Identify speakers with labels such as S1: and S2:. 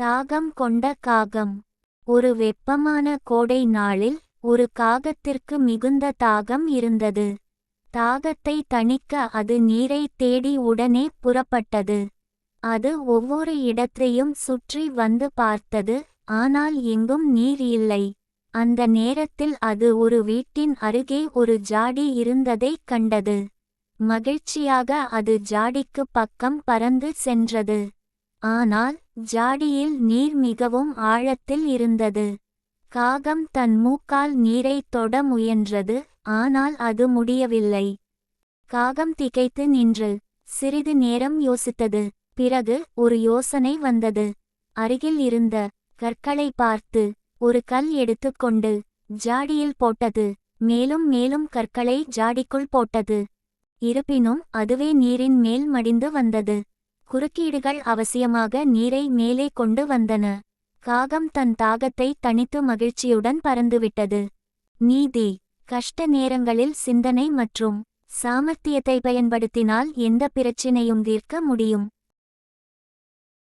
S1: தாகம் கொண்ட காகம். ஒரு வெப்பமான கோடை நாளில் ஒரு காகத்திற்கு மிகுந்த தாகம் இருந்தது. தாகத்தை தணிக்க அது நீரை தேடி உடனே புறப்பட்டது. அது ஒவ்வொரு இடத்தையும் சுற்றி வந்து பார்த்தது ஆனால் எங்கும் நீர் இல்லை. அந்த நேரத்தில் அது ஒரு வீட்டின் அருகே ஒரு ஜாடி இருந்ததைக் கண்டது. மகிழ்ச்சியாக அது ஜாடிக்கு பக்கம் பறந்து சென்றது. ஆனால் ஜாடியில் நீர் மிகவும் ஆழத்தில் இருந்தது. காகம் தன் மூக்கால் நீரை தொட முயன்றது ஆனால் அது முடியவில்லை. காகம் திகைத்து நின்று சிறிது நேரம் யோசித்தது பிறகு ஒரு யோசனை வந்தது. அருகில் இருந்த கற்களை பார்த்து ஒரு கல் எடுத்துக்கொண்டு ஜாடியில் போட்டது மேலும் மேலும் கற்களை ஜாடிக்குள் போட்டது. இருப்பினும் அதுவே நீரின் மேல் மடிந்து வந்தது. குறுக்கீடுகள் அவசியமாக நீரை மேலே கொண்டு வந்தன. காகம் தன் தாகத்தை தனித்து மகிழ்ச்சியுடன் பறந்துவிட்டது. நீதி கஷ்ட நேரங்களில் சிந்தனை மற்றும் சாமர்த்தியத்தை பயன்படுத்தினால் எந்த பிரச்சினையும் தீர்க்க முடியும்.